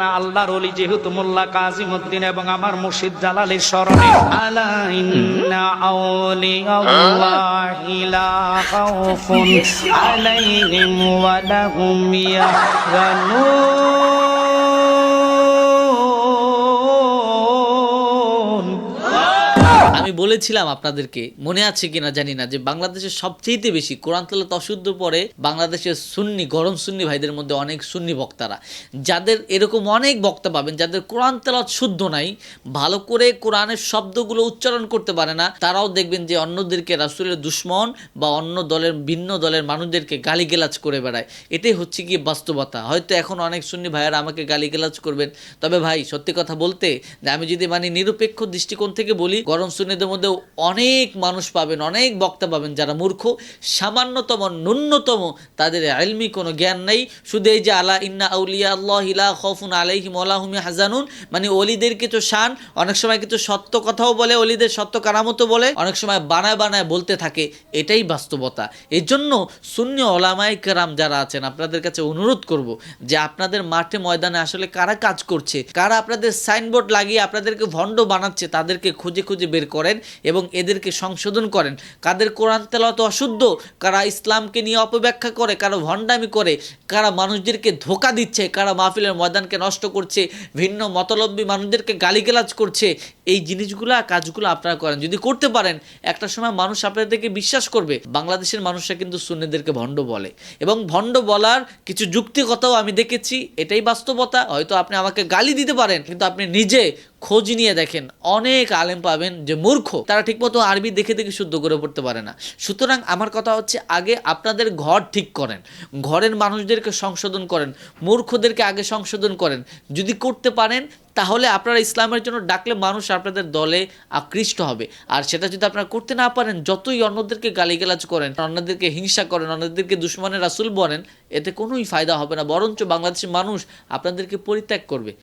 না, আল্লাহর অলি যেহেতু মোল্লা কাজিমুদ্দিন এবং আমার মুর্শিদ জালালের স্মরণে। আলাইন্না আউলি আউলিয়াল্লাহি লা খাউফুন আলাইহিম ওয়া লাহুম ইয়াহজানুন। আমি বলেছিলাম আপনাদেরকে, মনে আছে কিনা জানি না, যে বাংলাদেশের সবচেয়ে বেশি কোরআন তেলাত অশুদ্ধ পরে বাংলাদেশের সুন্নি, গরম সুন্নি ভাইদের মধ্যে অনেক সুন্নি বক্তারা। যাদের এরকম অনেক বক্তা পাবেন, যাদের কোরআন তেলাত শুদ্ধ নাই, ভালো করে কোরআনের শব্দগুলো উচ্চারণ করতে পারে না, তারাও দেখবেন যে অন্যদেরকে রাসুলের দুশ্মন বা অন্য দলের, ভিন্ন দলের মানুষদেরকে গালিগালাজ করে বেড়ায়। এটাই হচ্ছে কি বাস্তবতা। হয়তো এখন অনেক সুন্নি ভাইয়ারা আমাকে গালিগালাজ করবেন, তবে ভাই সত্যি কথা বলতে, আমি যদি মানে নিরপেক্ষ দৃষ্টিকোণ থেকে বলি, গরম সুন্নিদের মধ্যে অনেক মানুষ পাবেন, অনেক বক্তা পাবেন যারা মূর্খ, সামান্যতম, ন্যূনতম তাদের আলমি কোনো জ্ঞান নেই। শুধু এই যে আলা ইন্না আউলিয়া আল্লাহ ইলা খফুন আলাইহিম আলাহুমি হাজানুন মানে অলিদের কিছু শান, অনেক সময় কিছু সত্য কথাও বলে অলিদের সত্য কারামতো বলে, অনেক সময় বানায় বানায় বলতে থাকে, এটাই বাস্তবতা। এর জন্য শূন্য ওলামাই কেরাম যারা আছেন, আপনাদের কাছে অনুরোধ করব যে আপনাদের মাঠে ময়দানে আসলে কারা কাজ করছে, কারা আপনাদের সাইনবোর্ড লাগিয়ে আপনাদেরকে ভণ্ড বানাচ্ছে, তাদেরকে খুঁজে খুঁজে বের করেন এবং এদেরকে সংশোধন করেন। কাদের কোরআন তেলাওয়াত অশুদ্ধ? কারা ইসলামকে নিয়ে অপব্যাখ্যা করে, কারা ভণ্ডামি করে, কারা মানুষদেরকে ধোকা দিচ্ছে, কারা মাহফিলের ময়দানকে নষ্ট করছে, ভিন্ন মতলব্বী মানুষদেরকে গালিগালাজ করছে, এই জিনিসগুলো, কাজগুলো আপনারা করেন। যদি করতে পারেন, একটা সময় মানুষ আপনাদেরকে বিশ্বাস করবে। বাংলাদেশের মানুষরা কিন্তু সুন্নিদেরকে ভণ্ড বলে। এবং ভণ্ড বলার কিছু যুক্তিকতাও আমি দেখেছি, এটাই বাস্তবতা। হয়তো আপনি আমাকে গালি দিতে পারেন, কিন্তু আপনি নিজে খোঁজ নিয়ে দেখেন, অনেক আলেম পাবেন যে মূর্খ, তারা ঠিকমতো আরবি দেখে দেখে শুদ্ধ করে পড়তে পারে না। সুতরাং আমার কথা হচ্ছে, আগে আপনাদের ঘর ঠিক করেন, ঘরের মানুষদেরকে সংশোধন করেন, মূর্খদেরকে আগে সংশোধন করেন। যদি করতে পারেন, তাহলে আপনারা ইসলামের জন্য ডাকলে মানুষ আপনাদের দলে আকৃষ্ট হবে। আর সেটা যদি আপনারা করতে না পারেন, যতই অন্যদেরকে গালিগালাজ করেন, অন্যদেরকে হিংসা করেন, অন্যদেরকে দুশ্মনের রাসুল বলেন, এতে কোনোই ফায়দা হবে না। বরঞ্চ বাংলাদেশের মানুষ আপনাদেরকে পরিত্যাগ করবে।